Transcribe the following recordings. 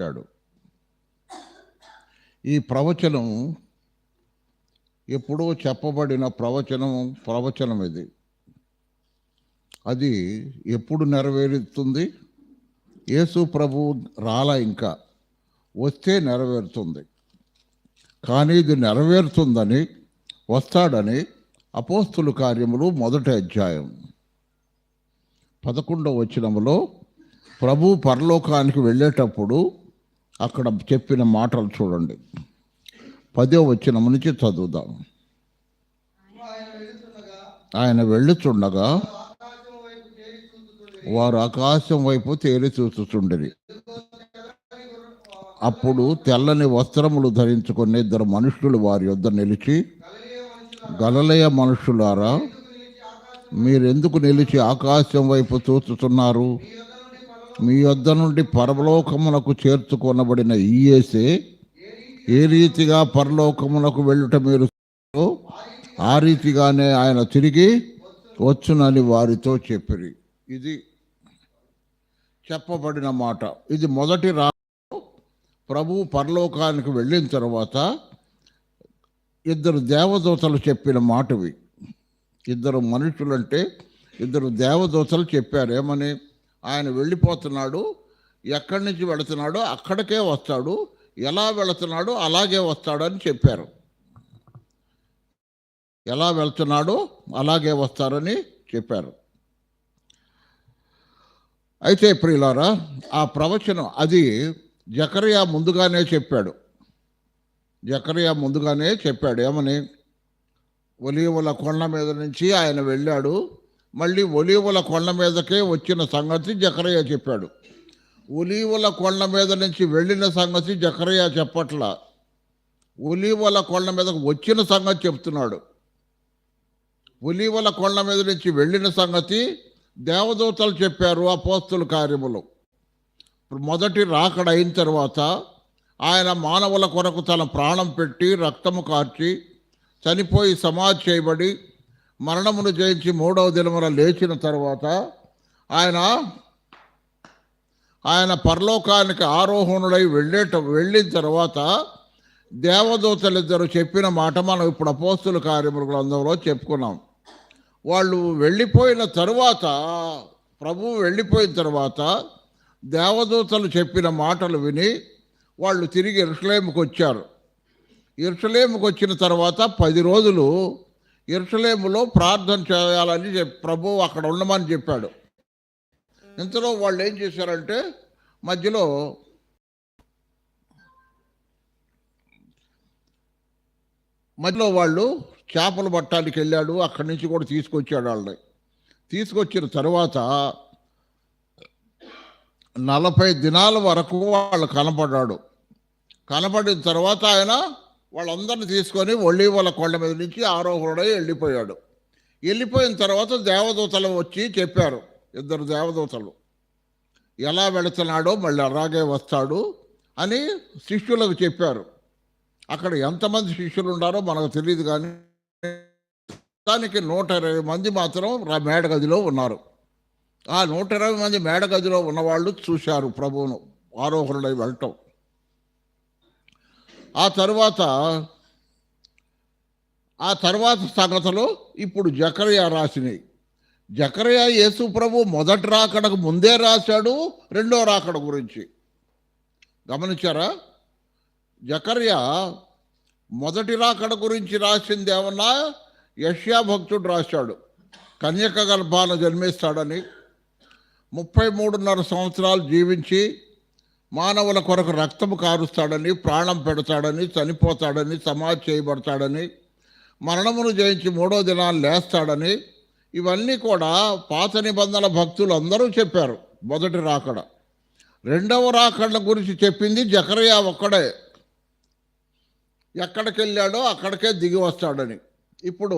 చెప్పాడు ఈ ప్రవచనం ఎప్పుడో చెప్పబడిన ప్రవచనం ప్రవచనం ఇది. అది ఎప్పుడు నెరవేరుతుంది? యేసు ప్రభు రాల ఇంకా? వస్తే నెరవేరుతుంది. కానీ ఇది నెరవేరుతుందని వస్తాడని అపోస్తులు కార్యములు మొదటి అధ్యాయం. పదకొండవ వచనములో ప్రభు పరలోకానికి వెళ్ళేటప్పుడు అక్కడ చెప్పిన మాటలు చూడండి. పదో వచ్చిన నుంచి చదువుదాం. ఆయన వెళ్ళుచుండగా వారు ఆకాశం వైపు తేలి చూచుచుండిరి అప్పుడు తెల్లని వస్త్రములు ధరించుకునే ఇద్దరు మనుషులు వారి యొద్ద నిలిచి గలలయ మనుషులారా మీరెందుకు నిలిచి ఆకాశం వైపు చూచుతున్నారు మీ యొద్ద నుండి పరలోకమునకు చేర్చుకొనబడిన ఈయేసే ఏ రీతిగా పరలోకమునకు వెళ్ళుట మీరు ఆ రీతిగానే ఆయన తిరిగి వచ్చునని వారితో చెప్పిరి. ఇది చెప్పబడిన మాట. ఇది మొదటి రా ప్రభు పరలోకానికి వెళ్ళిన తర్వాత ఇద్దరు దేవదూతలు చెప్పిన మాటవి. ఇద్దరు మనుషులంటే ఇద్దరు దేవదూతలు చెప్పారు. ఏమని? ఆయన వెళ్ళిపోతున్నాడు ఎక్కడి నుంచి వెళుతున్నాడో అక్కడికే వస్తాడు ఎలా వెళుతున్నాడో అలాగే వస్తాడు అని చెప్పారు. ఎలా వెళ్తున్నాడో అలాగే వస్తారని చెప్పారు. అయితే ప్రియులారా ఆ ప్రవచనం అది జకరియా ముందుగానే చెప్పాడు. జకరియా ముందుగానే చెప్పాడు. ఏమని? ఒలీవల కొండ మీద నుంచి ఆయన వెళ్ళాడు. మళ్ళీ ఒలీవుల కొండ మీదకే వచ్చిన సంగతి జకరయ్య చెప్పాడు. ఒలీవుల కొండ మీద నుంచి వెళ్ళిన సంగతి జకరయ్య చెప్పట్ల. ఒలీవల కొండ మీదకు వచ్చిన సంగతి చెప్తున్నాడు. ఒలీవల కొండ మీద నుంచి వెళ్ళిన సంగతి దేవదూతలు చెప్పారు అపోస్తుల కార్యములు. మొదటి రాకడ అయిన తర్వాత ఆయన మానవుల కొరకు తన ప్రాణం పెట్టి రక్తము కార్చి చనిపోయి సమాధి చేయబడి మరణమును జయించి మూడవ దినమున లేచిన తర్వాత ఆయన ఆయన పరలోకానికి ఆరోహణుడై వెళ్ళేట వెళ్ళిన తర్వాత దేవదూతలిద్దరు చెప్పిన మాట మనం ఇప్పుడు అపోస్తుల కార్యముల గ్రంథంలో చెప్పుకున్నాం. వాళ్ళు వెళ్ళిపోయిన తరువాత ప్రభువు వెళ్ళిపోయిన తర్వాత దేవదూతలు చెప్పిన మాటలు విని వాళ్ళు తిరిగి ఎరుసలేముకు వచ్చారు. ఎరుసలేముకు వచ్చిన తర్వాత పది రోజులు ఇరుసలేములో ప్రార్థన చేయాలని చెప్పి ప్రభువు అక్కడ ఉండమని చెప్పాడు. ఇంతలో వాళ్ళు ఏం చేశారంటే మధ్యలో మధ్యలో వాళ్ళు చేపలు పట్టడానికి వెళ్ళాడు అక్కడి నుంచి కూడా తీసుకొచ్చాడు వాళ్ళని. తీసుకొచ్చిన తర్వాత నలభై దినాల వరకు వాళ్ళు కనపడ్డాడు. కనపడిన తర్వాత ఆయన వాళ్ళందరిని తీసుకొని ఒళ్ళివల కొండ మీద నుంచి ఆరోహణుడై వెళ్ళిపోయాడు. వెళ్ళిపోయిన తర్వాత దేవదూతలు వచ్చి చెప్పారు ఇద్దరు దేవదూతలు ఎలా వెళుతున్నాడో మళ్ళీ అలాగే వస్తాడు అని శిష్యులకు చెప్పారు. అక్కడ ఎంతమంది శిష్యులు ఉన్నారో మనకు తెలియదు కానీ దానికి నూట ఇరవై మంది మాత్రం మేడగదిలో ఉన్నారు. ఆ నూట ఇరవై మంది మేడగదిలో ఉన్నవాళ్ళు చూశారు ప్రభువును ఆరోహణుడై వెళ్ళటం. ఆ తర్వాత ఆ తర్వాత సంగతులు ఇప్పుడు జకరయా రాసినాయి. జకరయా యేసు ప్రభు మొదటి రాకడకు ముందే రాశాడు రెండో రాకడ గురించి. గమనించారా? జకర్యా మొదటి రాకడ గురించి రాసింది ఏమన్నా? యష్యా భక్తుడు రాశాడు. కన్యక గర్భాన జన్మిస్తాడని. ముప్పై మూడున్నర సంవత్సరాలు జీవించి మానవుల కొరకు రక్తము కారుస్తాడని ప్రాణం పెడతాడని చనిపోతాడని సమాధి చేయబడతాడని మరణమును జయించి మూడో దినాలు లేస్తాడని ఇవన్నీ కూడా పాత నిబంధనల భక్తులు అందరూ చెప్పారు మొదటి రాకడ. రెండవ రాకడ గురించి చెప్పింది జకరయ్య ఒక్కడే. ఎక్కడికి వెళ్ళాడో అక్కడికే దిగి వస్తాడని. ఇప్పుడు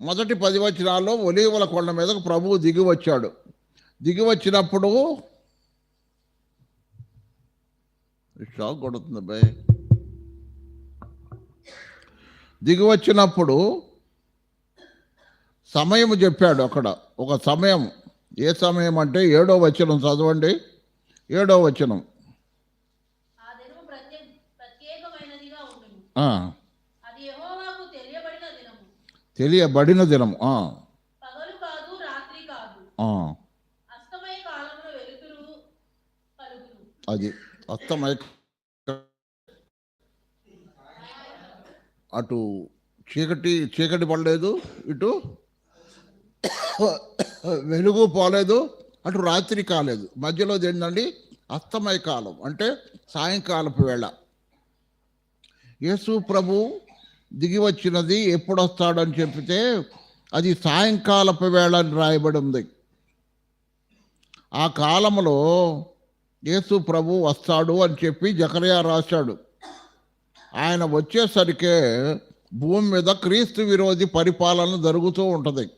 మొదటి పది వచనాల్లో ఒలీవల కొండ మీదకు ప్రభువు దిగి వచ్చాడు. దిగి వచ్చినప్పుడు షాక్ కొడుతుంది బే దిగి వచ్చినప్పుడు సమయం చెప్పాడు అక్కడ. ఒక సమయం. ఏ సమయం అంటే ఏడో వచనం చదవండి. ఏడో వచనం. తెలియబడిన దినం అది. అస్తమయ అటు చీకటి చీకటి పడలేదు ఇటు వెలుగు పోలేదు అటు రాత్రి కాలేదు. మధ్యలో ఏంటండి అస్తమయ కాలం అంటే సాయంకాలపు వేళ. యేసు ప్రభు దిగి వచ్చినది ఎప్పుడు వస్తాడని చెప్పితే అది సాయంకాలపు వేళ అని రాయబడి ఉంది. ఆ కాలంలో యేసు ప్రభు వస్తాడు అని చెప్పి జకరియా రాశాడు. ఆయన వచ్చేసరికే భూమి మీద క్రీస్తు విరోధి పరిపాలన జరుగుతూ ఉంటుంది.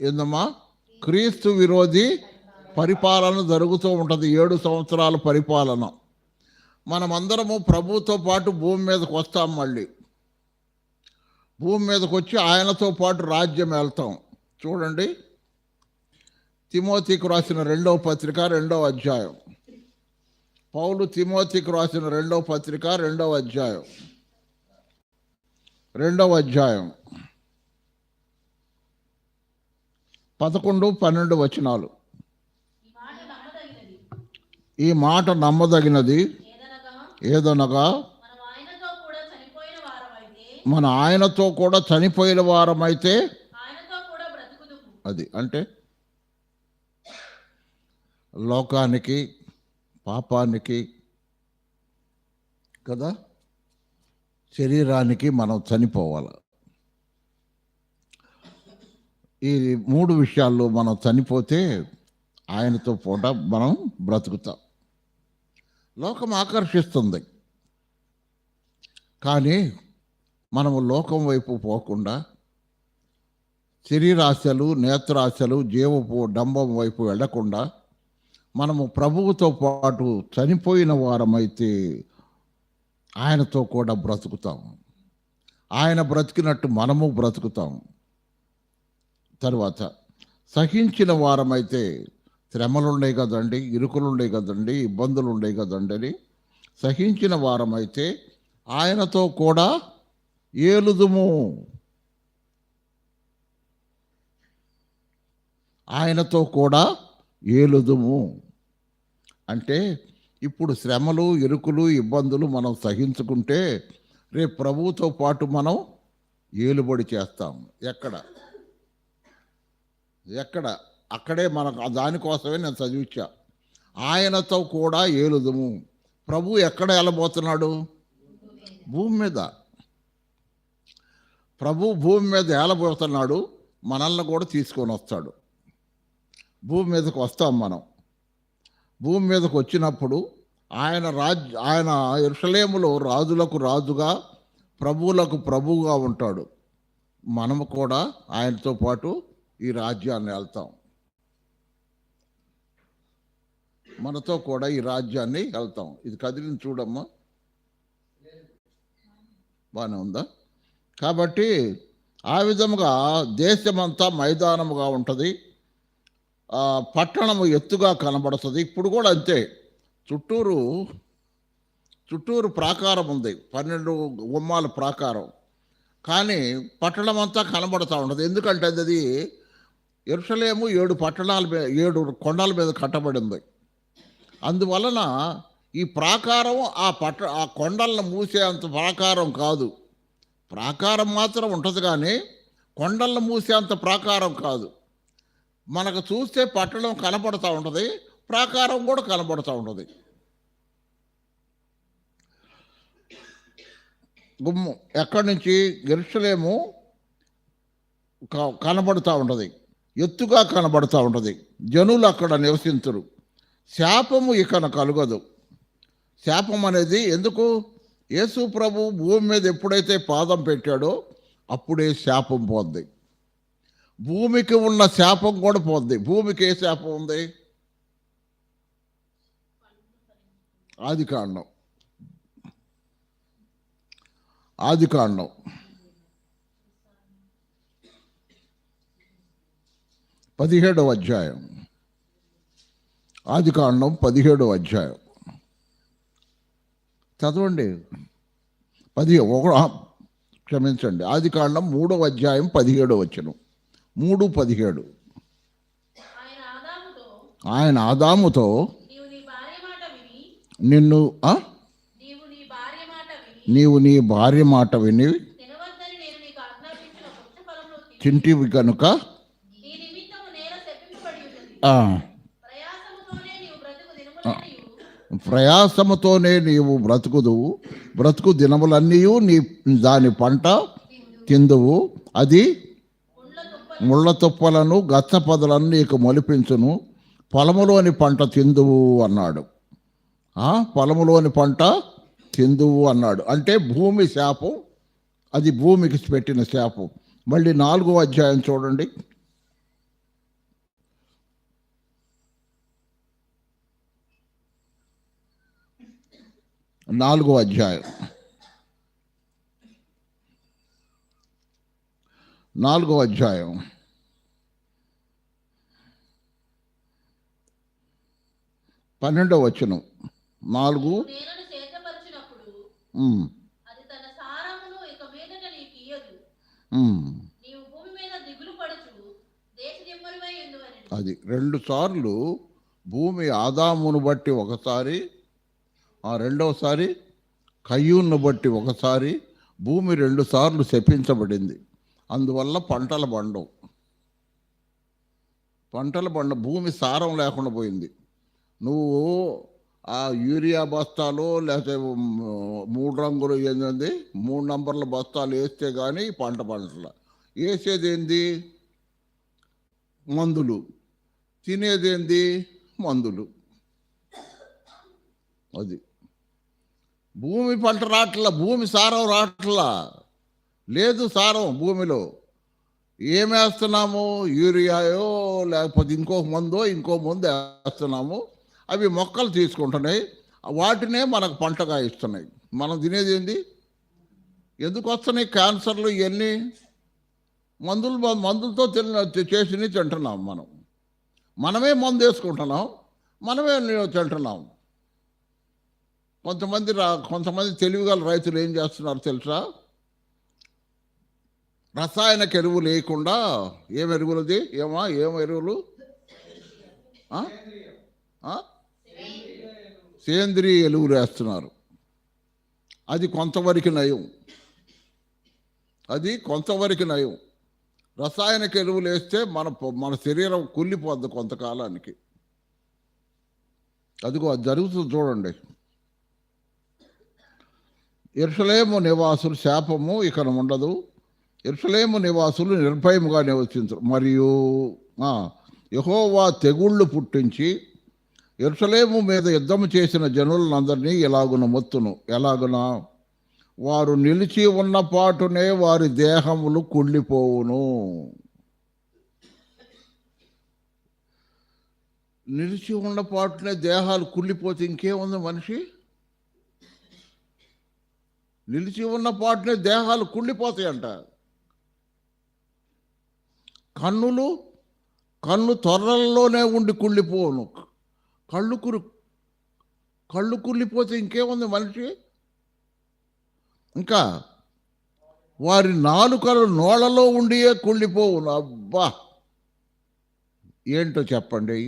ఏందమ్మా? క్రీస్తు విరోధి పరిపాలన జరుగుతూ ఉంటుంది. ఏడు సంవత్సరాల పరిపాలన. మనమందరము ప్రభుతో పాటు భూమి మీదకి వస్తాం మళ్ళీ. భూమి మీదకి వచ్చి ఆయనతో పాటు రాజ్యం వెళ్తాం చూడండి. తిమోతికి రాసిన రెండవ పత్రిక రెండవ అధ్యాయం. పౌలు తిమోతికి రాసిన రెండవ పత్రిక రెండవ అధ్యాయం. రెండవ అధ్యాయం. పదకొండు పన్నెండు వచనాలు. ఈ మాట నమ్మదగినది. ఏదనగా? మనం ఆయనతో కూడా చనిపోయిన వారమైతే మన ఆయనతో కూడా చనిపోయిన వారమైతే ఆయనతో కూడా బ్రతుకుదుము అది అంటే లోకానికి పాపానికి కదా? శరీరానికి మనం చనిపోవాలి. ఈ మూడు విషయాల్లో మనం చనిపోతే ఆయనతో పూట మనం బ్రతుకుతాం. లోకం ఆకర్షిస్తుంది. కానీ మనము లోకం వైపు పోకుండా శరీరాశలు నేత్రాశలు జీవపు డంబం వైపు వెళ్ళకుండా మనము ప్రభువుతో పాటు చనిపోయిన వారమైతే ఆయనతో కూడా బ్రతుకుతాం. ఆయన బ్రతికినట్టు మనము బ్రతుకుతాం. తర్వాత సహించిన వారమైతే శ్రమలు కదండి ఇరుకులు కదండి ఇబ్బందులు ఉన్నాయి కదండి అని సహించిన వారమైతే ఆయనతో కూడా ఏలుదుము. ఆయనతో కూడా ఏలుదుము. అంటే ఇప్పుడు శ్రమలు ఇరుకులు ఇబ్బందులు మనం సహించుకుంటే రేపు ప్రభువుతో పాటు మనం ఏలుబడి చేస్తాం ఎక్కడ? ఎక్కడ? అక్కడే మనకు దానికోసమే నేను చదివించా. ఆయనతో కూడా ఏలుదుము. ప్రభు ఎక్కడ వెళ్ళబోతున్నాడు భూమి మీద. ప్రభు భూమి మీద ఏలబోతున్నాడు మనల్ని కూడా తీసుకొని వస్తాడు. భూమి మీదకి వస్తాం మనం. భూమి మీదకు వచ్చినప్పుడు ఆయన రాజ్ ఆయన ఇర్షలేములో రాజులకు రాజుగా ప్రభువులకు ప్రభువుగా ఉంటాడు. మనము కూడా ఆయనతో పాటు ఈ రాజ్యాన్ని వెళ్తాం. మనతో కూడా ఈ రాజ్యాన్ని వెళ్తాం. ఇది కదిలిని చూడమ్మా. బాగానే ఉందా? కాబట్టి ఆ విధముగా దేశమంతా మైదానముగా ఉంటుంది. పట్టణము ఎత్తుగా కనబడుతుంది. ఇప్పుడు కూడా అంతే. చుట్టూరు చుట్టూరు ప్రాకారం ఉంది. పన్నెండు గుమ్మాల ప్రాకారం. కానీ పట్టణం అంతా కనబడుతూ ఉండదు ఎందుకంటే అది ఎరుసలేము ఏడు పట్టణాల మీద ఏడు కొండల మీద కట్టబడింది. అందువలన ఈ ప్రాకారం ఆ పట్ట ఆ కొండలను మూసేంత ప్రాకారం కాదు. ప్రాకారం మాత్రం ఉంటుంది కానీ కొండలను మూసేంత ప్రాకారం కాదు. మనకు చూస్తే పట్టణం కనపడుతూ ఉంటుంది ప్రాకారం కూడా కనపడుతూ ఉంటుంది. గుమ్ము ఎక్కడి నుంచి? ఎరుసలేము క- కనబడుతూ ఉంటుంది. ఎత్తుగా కనబడుతూ ఉంటుంది. జనులు అక్కడ నివసించరు శాపము ఇక్కడ కలుగదు. శాపం అనేది ఎందుకు? యేసు ప్రభు భూమి మీద ఎప్పుడైతే పాదం పెట్టాడో అప్పుడే శాపం పోద్ది. భూమికి ఉన్న శాపం కూడా పోద్ది. భూమికి ఏ శాపం ఉంది? ఆది కాండం. ఆది కాండం. పదిహేడవ అధ్యాయం. ఆది కాండం పదిహేడవ అధ్యాయం. చదవండి. పది ఒక క్షమించండి. ఆది కాండం మూడవ అధ్యాయం పదిహేడవ వచ్చను మూడు పదిహేడు. ఆయన ఆదాముతో నిన్ను? నీవు నీ భార్య మాట విని తింటివి కనుక ప్రయాసముతోనే నీవు బ్రతుకుదువు బ్రతుకు దినములన్నీ నీ దాని పంట తిందువు. అది ముళ్ళ తుప్పలను పొదలను నీకు మొలిపించును. పొలములోని పంట తిందువు అన్నాడు. పొలములోని పంట తిందువు అన్నాడు. అంటే భూమి శాపం అది భూమికి పెట్టిన శాపం. మళ్ళీ నాలుగో అధ్యాయం చూడండి. నాలుగో అధ్యాయం. నాలుగో అధ్యాయం. పన్నెండవ వచనం. నాలుగు. అది రెండు సార్లు భూమి ఆదామును బట్టి ఒకసారి ఆ రెండవసారి కయ్యూన్ను బట్టి ఒకసారి భూమి రెండు సార్లు శపించబడింది. అందువల్ల పంటలు పండవు. పంటలు పండ భూమి సారం లేకుండా పోయింది. నువ్వు ఆ యూరియా బస్తాలు లేకపోతే మూడు రంగులు ఏంటంది మూడు నంబర్ల బస్తాలు వేస్తే కానీ పంట పంటల వేసేది ఏంది? మందులు. తినేదేంది మందులు. అది. భూమి పంట రాట్ల భూమి సారం రాట్లా. లేదు సారం భూమిలో. ఏం వేస్తున్నాము? యూరియాయో లేకపోతే ఇంకో మందో ఇంకో మందు వేస్తున్నాము. అవి మొక్కలు తీసుకుంటున్నాయి. వాటినే మనకు పంటగా ఇస్తున్నాయి. మనం తినేది ఏంది? ఎందుకు వస్తున్నాయి క్యాన్సర్లు ఇవన్నీ? మందులు మందులతో తిన్న చేసి తింటున్నాం మనం. మనమే మందు వేసుకుంటున్నాం. మనమే తింటున్నాం. కొంతమంది రా కొంతమంది తెలివిగల రైతులు ఏం చేస్తున్నారు తెలుసా? రసాయనిక ఎరువు లేకుండా ఏం ఎరువులది ఏమా? ఏం ఎరువులు? సేంద్రియ ఎరువులు వేస్తున్నారు. అది కొంతవరకు నయం. అది కొంతవరకు నయం. రసాయనిక ఎరువులు వేస్తే మన మన శరీరం కుళ్ళిపోద్ది కొంతకాలానికి. అదిగో అది జరుగుతుంది చూడండి. ఎరుసలేము నివాసులు శాపము ఇక్కడ ఉండదు ఎరుసలేము నివాసులు నిర్భయముగా నివసించరు. మరియు యహోవా తెగుళ్ళు పుట్టించి ఎరుసలేము మీద యుద్ధం చేసిన జనులందరినీ ఎలాగున మొత్తును? ఎలాగున? వారు నిలిచి ఉన్న పాటునే వారి దేహములు కుళ్ళిపోవును. నిలిచి ఉన్న పాటునే దేహాలు కుళ్ళిపోతే ఇంకేముంది మనిషి? నిలిచి ఉన్న పాటునే దేహాలు కుళ్ళిపోతాయంట. కన్నులు కన్ను త్వరల్లోనే ఉండి కుళ్ళిపోవును కళ్ళు కురు కళ్ళు కుళ్ళిపోతే ఇంకేముంది మనిషి? ఇంకా వారి నాలుకలు నోళ్ళలో ఉండియే కుళ్ళిపోవును. అబ్బా! ఏంటో చెప్పండి.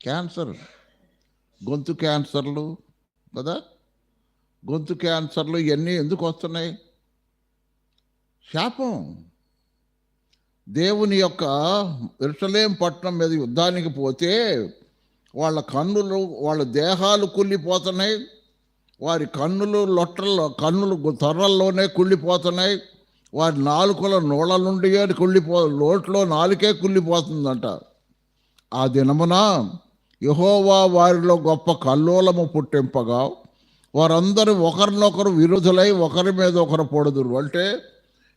క్యాన్సర్. గొంతు క్యాన్సర్లు కదా? గొంతు క్యాన్సర్లు ఇవన్నీ ఎందుకు వస్తున్నాయి? శాపం. దేవుని యొక్క ఎరుసలేం పట్టణం మీద యుద్ధానికి పోతే వాళ్ళ కన్నులు వాళ్ళ దేహాలు కుళ్ళిపోతున్నాయి. వారి కన్నులు లొట్టల్లో కన్నులు తొర్రల్లోనే కుళ్ళిపోతున్నాయి. వారి నాలుకల నోళ్ళ నుండి కుళ్ళిపో లోట్లో నాలుకే కుళ్ళిపోతుందంట. ఆ దినమున యహోవా వారిలో గొప్ప కల్లోలము పుట్టింపగా వారందరూ ఒకరినొకరు విరుధులై ఒకరి మీద ఒకరు పొడుదురు. అంటే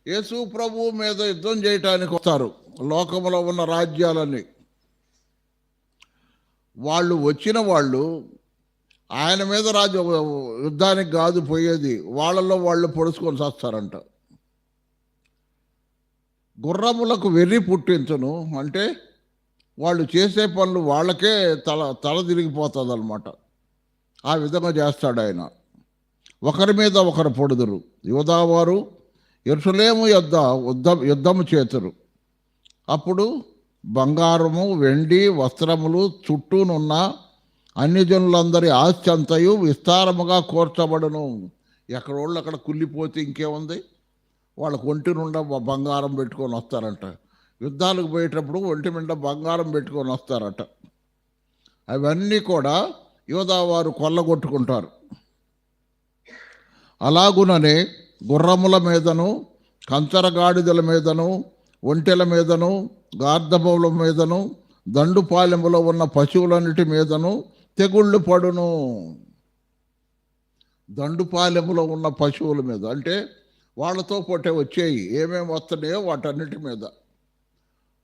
యేసు ప్రభు మీద యుద్ధం చేయటానికి వస్తారు. లోకములో ఉన్న రాజ్యాలన్నీ. వాళ్ళు వచ్చిన వాళ్ళు ఆయన మీద రాజు యుద్ధానికి కాదు పోయేది. వాళ్ళలో వాళ్ళు పొడుచుకొని వస్తారంట గుర్రములకు వెర్రి పుట్టించును అంటే వాళ్ళు చేసే పనులు వాళ్ళకే తల తల తిరిగిపోతుంది అనమాట ఆ విధంగా చేస్తాడు ఆయన ఒకరి మీద ఒకరు పొడుదురు. యువదావారు ఎరుసలేము యొద్ద యుద్ధ యుద్ధము చేతురు. అప్పుడు బంగారము వెండి వస్త్రములు చుట్టూనున్న అన్ని జనులందరి ఆస్తి అంతయు విస్తారముగా కోర్చబడును. ఎక్కడోళ్ళు అక్కడ కుళ్ళిపోతే ఇంకేముంది? వాళ్ళకు ఒంటి నుండా బంగారం పెట్టుకొని వస్తారంట. యుద్ధాలకు పోయేటప్పుడు ఒంటి నిండా బంగారం పెట్టుకొని వస్తారట. అవన్నీ కూడా యోధావారు కొల్లగొట్టుకుంటారు. అలాగుననే గుర్రముల మీదను కంచరగాడిదల మీదను ఒంటెల మీదను గార్ధబముల మీదను దండుపాలెములో ఉన్న పశువులన్నిటి మీదను తెగుళ్ళు పడును. దండుపాలెములో ఉన్న పశువుల మీద. అంటే వాళ్ళతో పొట్టే వచ్చేయి. ఏమేమి వస్తున్నాయో వాటన్నిటి మీద.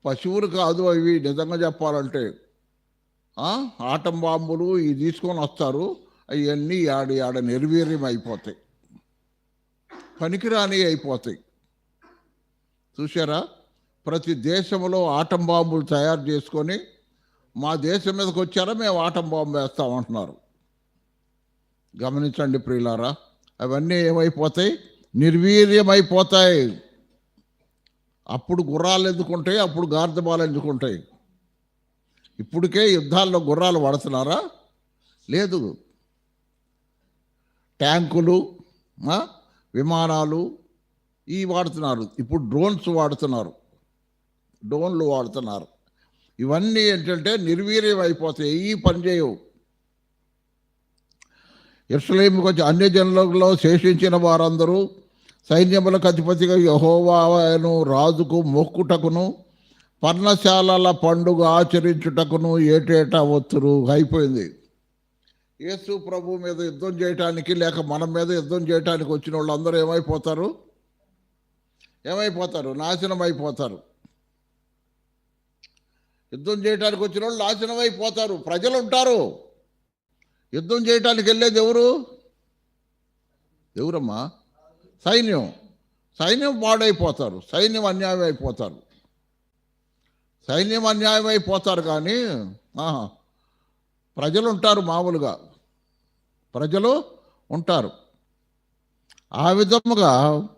పశువులు కాదు అవి నిజంగా చెప్పాలంటే. ఆటం బాంబులు ఇవి తీసుకొని వస్తారు. అవన్నీ ఆడ ఆడ నిర్వీర్యం అయిపోతాయి పనికిరాని అయిపోతాయి. చూసారా ప్రతి దేశంలో ఆటం బాంబులు తయారు చేసుకొని మా దేశం మీదకి వచ్చారా? మేము ఆటం బాంబు వేస్తామంటున్నారు గమనించండి ప్రియులారా అవన్నీ ఏమైపోతాయి? నిర్వీర్యమైపోతాయి. అప్పుడు గుర్రాలు ఎందుకుంటాయి? అప్పుడు గార్ధబాలు ఎందుకుంటాయి? ఇప్పటికే యుద్ధాల్లో గుర్రాలు వాడుతున్నారా? లేదు. ట్యాంకులు విమానాలు ఈ వాడుతున్నారు. ఇప్పుడు డ్రోన్స్ వాడుతున్నారు. డ్రోన్లు వాడుతున్నారు. ఇవన్నీ ఏంటంటే నిర్వీర్యం అయిపోతాయి ఏ పని చేయవు. ఎరుసలేముకు వచ్చి అన్ని జనులలో శేషించిన వారందరూ సైన్యములకు అధిపతిగా యహోవాను రాజుకు మొక్కుటకును పర్ణశాలల పండుగ ఆచరించుటకును ఏటేటా ఒత్తురు. అయిపోయింది. యేసు ప్రభు మీద యుద్ధం చేయటానికి లేక మనం మీద యుద్ధం చేయటానికి వచ్చిన వాళ్ళందరూ ఏమైపోతారు? ఏమైపోతారు? నాశనం అయిపోతారు యుద్ధం చేయటానికి వచ్చిన వాళ్ళు నాశనం అయిపోతారు ప్రజలు ఉంటారు యుద్ధం చేయటానికి వెళ్ళేది ఎవరు? ఎవరమ్మా? సైన్యం. సైన్యం పాడైపోతారు. సైన్యం అన్యాయం అయిపోతారు సైన్యం అన్యాయం అయిపోతారు కానీ ఆహా, ప్రజలు ఉంటారు మామూలుగా. ప్రజలు ఉంటారు. ఆ విధముగా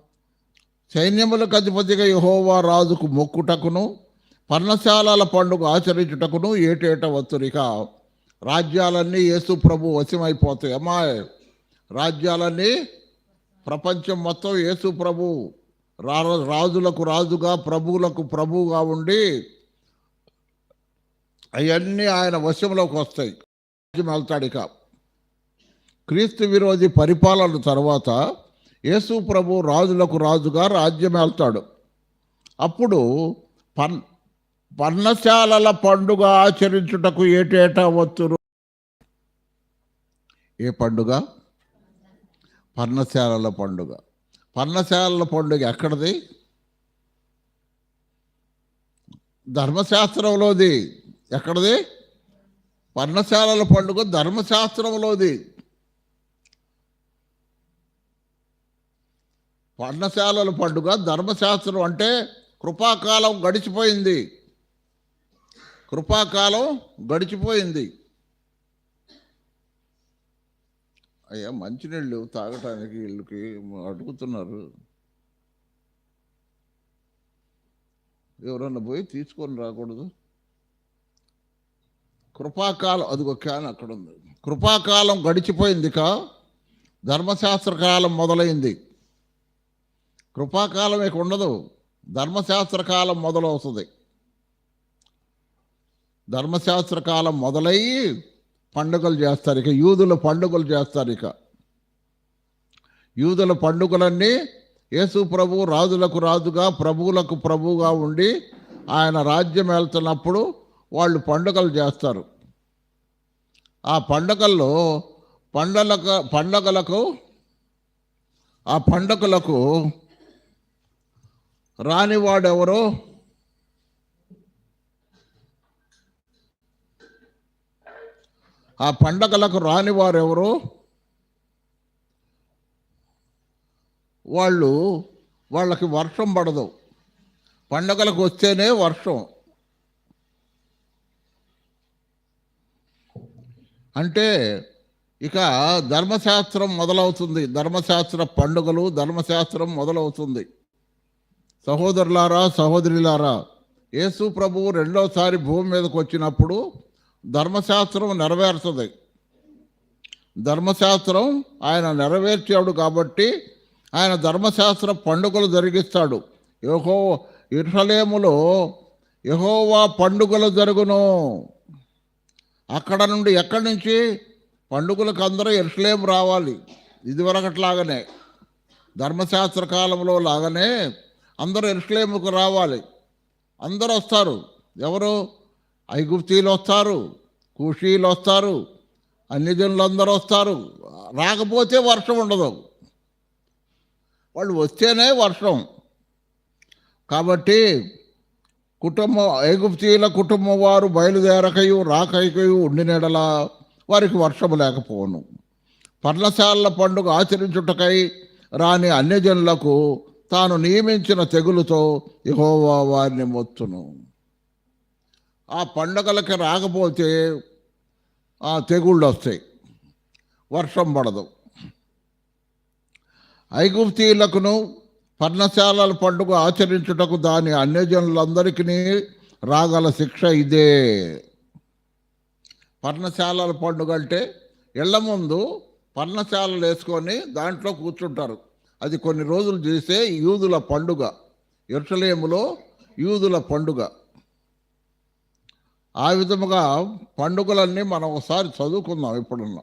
సైన్యములకు అధిపతిగా యహోవా రాజుకు మొక్కుటకును పర్ణశాలల పండుగ ఆచరించుటకును ఏటేట వత్తురిక రాజ్యాలన్నీ యేసు ప్రభు వశమైపోతాయి. అమ్మాయి రాజ్యాలన్నీ ప్రపంచం మొత్తం యేసు ప్రభు రా రాజులకు రాజుగా ప్రభువులకు ప్రభువుగా ఉండి అవన్నీ ఆయన వశంలోకి వస్తాయి. రాజ్యం వెళ్తాడు ఇక. క్రీస్తు విరోధి పరిపాలన తర్వాత యేసు ప్రభు రాజులకు రాజుగా రాజ్యమేళ్తాడు అప్పుడు పన్ పర్ణశాలల పండుగ ఆచరించుటకు ఏటేటా వచ్చును ఏ పండుగ? పర్ణశాలల పండుగ. పర్ణశాలల పండుగ ఎక్కడిది? ధర్మశాస్త్రంలోది. ఎక్కడిది? పర్ణశాలల పండుగ ధర్మశాస్త్రంలోది పర్ణశాలల పండుగ ధర్మశాస్త్రం అంటే కృపాకాలం గడిచిపోయింది. కృపాకాలం గడిచిపోయింది. అయ్యా మంచినీళ్ళు తాగటానికి వీళ్ళకి అడుగుతున్నారు. ఎవరన్నా పోయి తీసుకొని రాకూడదు. కృపాకాలం అదిగో క్యాన్ అక్కడ ఉంది కృపాకాలం గడిచిపోయింది కా ధర్మశాస్త్ర కాలం మొదలైంది. కృపాకాలం ఇక ఉండదు ధర్మశాస్త్ర కాలం మొదలవుతుంది. ధర్మశాస్త్ర కాలం మొదలయ్యి పండుగలు చేస్తారు ఇక యూదుల పండుగలు చేస్తారు ఇక. యూదుల పండుగలన్నీ యేసు ప్రభు రాజులకు రాజుగా ప్రభువులకు ప్రభువుగా ఉండి ఆయన రాజ్యం వెళ్తున్నప్పుడు వాళ్ళు పండుగలు చేస్తారు. ఆ పండుగల్లో పండగలకు పండగలకు ఆ పండుగలకు రానివాడెవరో? ఆ పండగలకు రానివారెవరో? వాళ్ళు వాళ్ళకి వర్షం పడదు. పండగలకు వస్తేనే వర్షం. అంటే ఇక ధర్మశాస్త్రం మొదలవుతుంది. ధర్మశాస్త్ర పండుగలు ధర్మశాస్త్రం మొదలవుతుంది. సహోదరులారా సహోదరులారా యేసు ప్రభువు రెండోసారి భూమి మీదకు వచ్చినప్పుడు ధర్మశాస్త్రం నెరవేరుతుంది. ధర్మశాస్త్రం ఆయన నెరవేర్చాడు కాబట్టి ఆయన ధర్మశాస్త్ర పండుగలు జరిగిస్తాడు. యహో ఇర్హలేములో యహోవా పండుగలు జరుగును. అక్కడ నుండి ఎక్కడి నుంచి? పండుగలకు అందరూ ఎరుసలేం రావాలి. ఇదివరకట్లాగానే. ధర్మశాస్త్ర కాలంలో లాగానే అందరూ ఎరుసలేముకు రావాలి. అందరూ వస్తారు. ఎవరు? ఐగుప్తీలు వస్తారు. కుషీలు వస్తారు. అన్యజనులు అందరూ వస్తారు. రాకపోతే వర్షం ఉండదు. వాళ్ళు వస్తేనే వర్షం. కాబట్టి కుటుంబం ఐగుప్తీల కుటుంబం వారు బయలుదేరకయు రాకైకయు ఉండినడల వారికి వర్షము లేకపోను పర్ణశాలల పండుగ ఆచరించుటకై రాని అన్యజనులకు తాను నియమించిన తెగులుతో యహోవా వారిని మొత్తును. ఆ పండుగలకి రాకపోతే ఆ తెగుళ్ళు వస్తాయి వర్షం పడదు. ఐగుప్తీలకును పర్ణశాలల పండుగ ఆచరించుటకు దాని అన్యజనులందరికీ రాగల శిక్ష ఇదే. పర్ణశాలల పండుగ అంటే ఇళ్ళ ముందు పర్ణశాలలు వేసుకొని దాంట్లో కూర్చుంటారు. అది కొన్ని రోజులు చేసే యూదుల పండుగ. ఎరుసలేములో యూదుల పండుగ. ఆ విధముగా పండుగలన్నీ మనం ఒకసారి చదువుకుందాం ఇప్పుడున్న.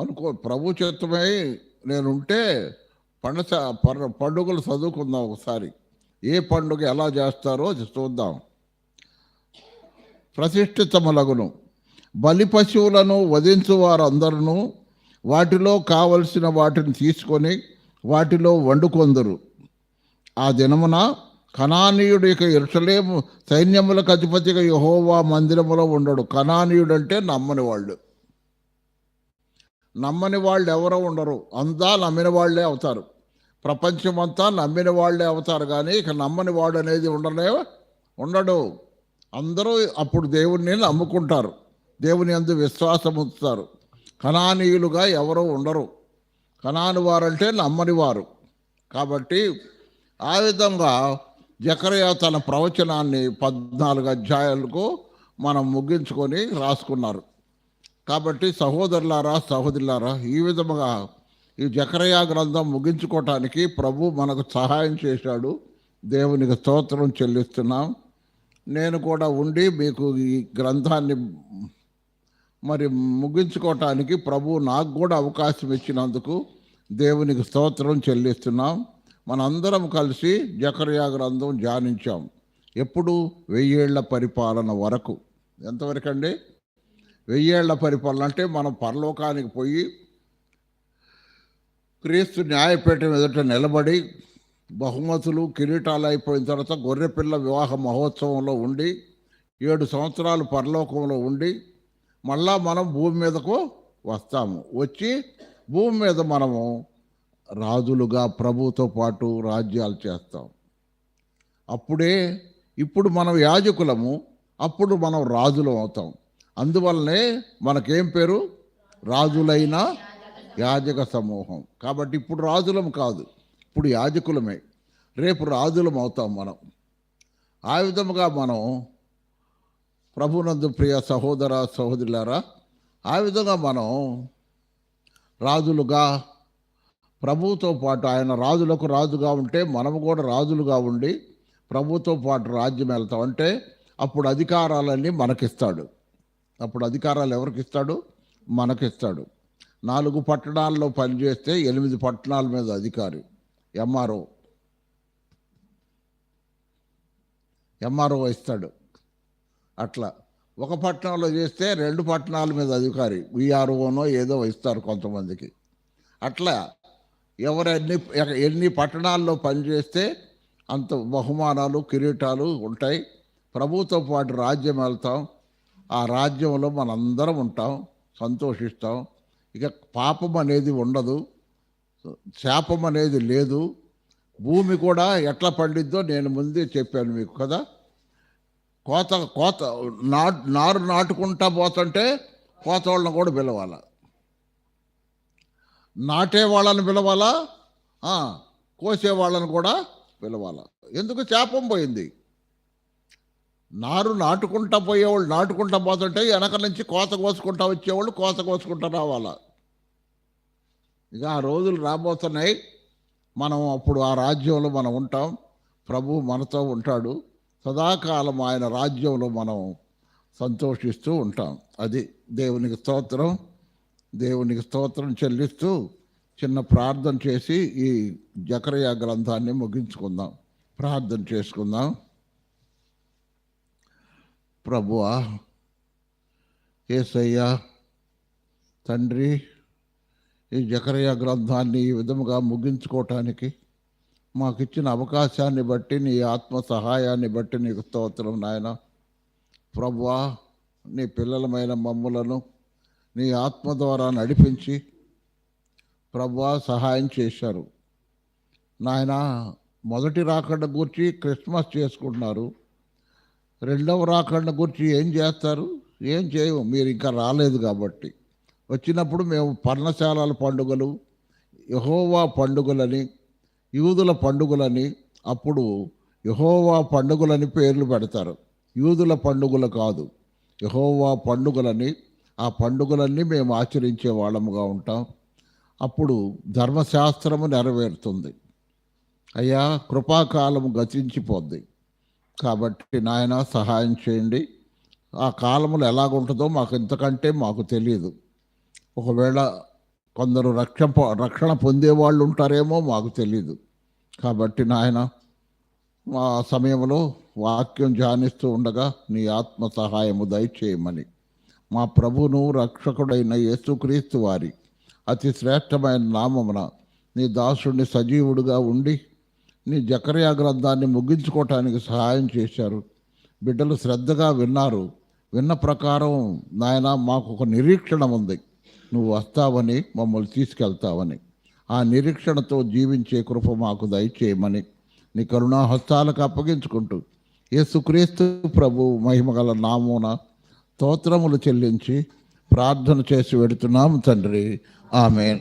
అనుకో ప్రభు చిత్తమై నేనుంటే పండుగ పండుగలు చదువుకుందాం ఒకసారి. ఏ పండుగ ఎలా చేస్తారో చూద్దాం. ప్రతిష్ఠితములగును. బలి పశువులను వధించు వారందరూ వాటిలో కావలసిన వాటిని తీసుకొని వాటిలో వండుకొందరు. ఆ దినమున కనానీయుడు ఇక ఇరుషలేము సైన్యములకు అధిపతిగా యహోవా మందిరములో ఉండడు. కనానీయుడు అంటే నమ్మని వాళ్ళు. నమ్మని వాళ్ళు ఎవరో ఉండరు. అంతా నమ్మిన వాళ్ళే అవుతారు. ప్రపంచమంతా నమ్మిన వాళ్ళే అవుతారు కానీ ఇక నమ్మని వాడు అనేది ఉండలే ఉండడు. అందరూ అప్పుడు దేవుణ్ణి నమ్ముకుంటారు. దేవుని అందు విశ్వాసం ఉంచుతారు. కణానీయులుగా ఎవరూ ఉండరు. కణాని వారంటే నమ్మని వారు. కాబట్టి ఆ విధంగా జకరయ తన ప్రవచనాన్ని పద్నాలుగు అధ్యాయాలకు మనం ముగించుకొని రాసుకున్నారు. కాబట్టి సహోదరులారా సహోదరులారా ఈ విధముగా ఈ జకరయ గ్రంథం ముగించుకోవటానికి ప్రభు మనకు సహాయం చేశాడు. దేవునికి స్తోత్రం చెల్లిస్తున్నాం. నేను కూడా ఉండి మీకు ఈ గ్రంథాన్ని మరి ముగించుకోవటానికి ప్రభు నాకు కూడా అవకాశం ఇచ్చినందుకు దేవునికి స్తోత్రం చెల్లిస్తున్నాం. మనందరం కలిసి జకర్యా గ్రంథం ధ్యానించాం. ఎప్పుడు వెయ్యేళ్ళ పరిపాలన వరకు. ఎంతవరకు అండి వెయ్యేళ్ళ పరిపాలన. అంటే మనం పరలోకానికి పోయి క్రీస్తు న్యాయపీఠం ఎదుట నిలబడి బహుమతులు కిరీటాలు అయిపోయిన తర్వాత గొర్రెపిల్ల వివాహ మహోత్సవంలో ఉండి ఏడు సంవత్సరాలు పరలోకంలో ఉండి మళ్ళా మనం భూమి మీదకు వస్తాము. వచ్చి భూమి మీద మనము రాజులుగా ప్రభుతో పాటు రాజ్యాలు చేస్తాం. అప్పుడే ఇప్పుడు మనం యాజకులము అప్పుడు మనం రాజులం అవుతాం. అందువల్లనే మనకేం పేరు? రాజులైన యాజక సమూహం. కాబట్టి ఇప్పుడు రాజులం కాదు ఇప్పుడు యాజకులమే. రేపు రాజులం అవుతాం మనం. ఆ విధముగా మనం ప్రభునందు ప్రియ సహోదర సహోదరులారా ఆ విధంగా మనం రాజులుగా ప్రభుతో పాటు ఆయన రాజులకు రాజుగా ఉంటే మనము కూడా రాజులుగా ఉండి ప్రభుతో పాటు రాజ్యం వెళ్తాం. అంటే అప్పుడు అధికారాలన్నీ మనకిస్తాడు. అప్పుడు అధికారాలు ఎవరికి ఇస్తాడు? మనకిస్తాడు నాలుగు పట్టణాల్లో పనిచేస్తే ఎనిమిది పట్టణాల మీద అధికారి. ఎంఆర్ఓ. ఎంఆర్ఓ ఇస్తాడు. అట్లా. ఒక పట్టణంలో చేస్తే రెండు పట్టణాల మీద అధికారి. విఆర్ఓనో ఏదో ఇస్తారు కొంతమందికి. అట్లా ఎవరెన్ని ఎన్ని ఎన్ని పట్టణాల్లో పనిచేస్తే అంత బహుమానాలు కిరీటాలు ఉంటాయి. ప్రభుతో పాటు రాజ్యం వెళ్తాం. ఆ రాజ్యంలో మనందరం ఉంటాం సంతోషిస్తాం. ఇక పాపం అనేది ఉండదు శాపం అనేది లేదు. భూమి కూడా ఎట్లా పండిద్దో నేను ముందే చెప్పాను మీకు కదా. కోత కోత నా నారు నాటుకుంటా పోతుంటే కోత వాళ్ళని కూడా పిలవాల? నాటే వాళ్ళని పిలవాలా? కోసే వాళ్ళని కూడా పిలవాలా? ఎందుకు? శాపం పోయింది. నారు నాటుకుంటా పోయేవాళ్ళు నాటుకుంటా పోతుంటే వెనక నుంచి కోత కోసుకుంటా వచ్చేవాళ్ళు కోత కోసుకుంటా రావాలా? ఇక ఆ రోజులు రాబోతున్నాయి. మనం అప్పుడు ఆ రాజ్యంలో మనం ఉంటాం. ప్రభు మనతో ఉంటాడు. సదాకాలం ఆయన రాజ్యంలో మనం సంతోషిస్తూ ఉంటాం. అది దేవునికి స్తోత్రం. దేవునికి స్తోత్రం చెల్లిస్తూ చిన్న ప్రార్థన చేసి ఈ జకరయ గ్రంథాన్ని ముగించుకుందాం. ప్రార్థన చేసుకుందాం. ప్రభువా ఏసయ్యా తండ్రి ఈ జకరయ గ్రంథాన్ని ఈ విధముగా ముగించుకోవటానికి మాకు ఇచ్చిన అవకాశాన్ని బట్టి నీ ఆత్మ సహాయాన్ని బట్టి నీకు స్తోత్రం నాయన. ప్రభువా నీ పిల్లలమైన మమ్ములను నీ ఆత్మ ద్వారా నడిపించి ప్రభువా సహాయం చేశారు. నాయన మొదటి రాకడ గూర్చి క్రిస్మస్ చేసుకుంటున్నారు. రెండవ రాకడను గురించి ఏం చేస్తారు? ఏం చేయము మీరు ఇంకా రాలేదు కాబట్టి. వచ్చినప్పుడు మేము పర్ణశాలల పండుగలు యహోవా పండుగలని యూదుల పండుగలని అప్పుడు యహోవా పండుగలని పేర్లు పెడతారు. యూదుల పండుగలు కాదు. యహోవా పండుగలని ఆ పండుగలన్నీ మేము ఆచరించే వాళ్ళముగా ఉంటాం. అప్పుడు ధర్మశాస్త్రము నెరవేరుతుంది. అయ్యా కృపాకాలము గతించిపోద్ది. కాబట్టి నాయన సహాయం చేయండి. ఆ కాలములు ఎలాగుంటుందో మాకు ఇంతకంటే మాకు తెలియదు ఒకవేళ కొందరు రక్షణ రక్షణ పొందేవాళ్ళు ఉంటారేమో మాకు తెలియదు కాబట్టి నాయన మా సమయంలో వాక్యం ధ్యానిస్తూ ఉండగా నీ ఆత్మ సహాయము దయచేయమని. మా ప్రభును రక్షకుడైన యేసుక్రీస్తు వారి అతి శ్రేష్టమైన నామమున నీ దాసుడిని సజీవుడుగా ఉండి నీ జకర్యా గ్రంథాన్ని ముగించుకోవటానికి సహాయం చేశారు. బిడ్డలు శ్రద్ధగా విన్నారు. విన్న ప్రకారం నాయన మాకు ఒక నిరీక్షణ ఉంది. నువ్వు వస్తావని మమ్మల్ని తీసుకెళ్తావని. ఆ నిరీక్షణతో జీవించే కృప మాకు దయచేయమని నీ కరుణా హస్తాలకు అప్పగించుకుంటూ యేసుక్రీస్తు ప్రభు మహిమగల నామూన స్తోత్రములు చెల్లించి ప్రార్థన చేసి వెడుతున్నాము తండ్రి. ఆమె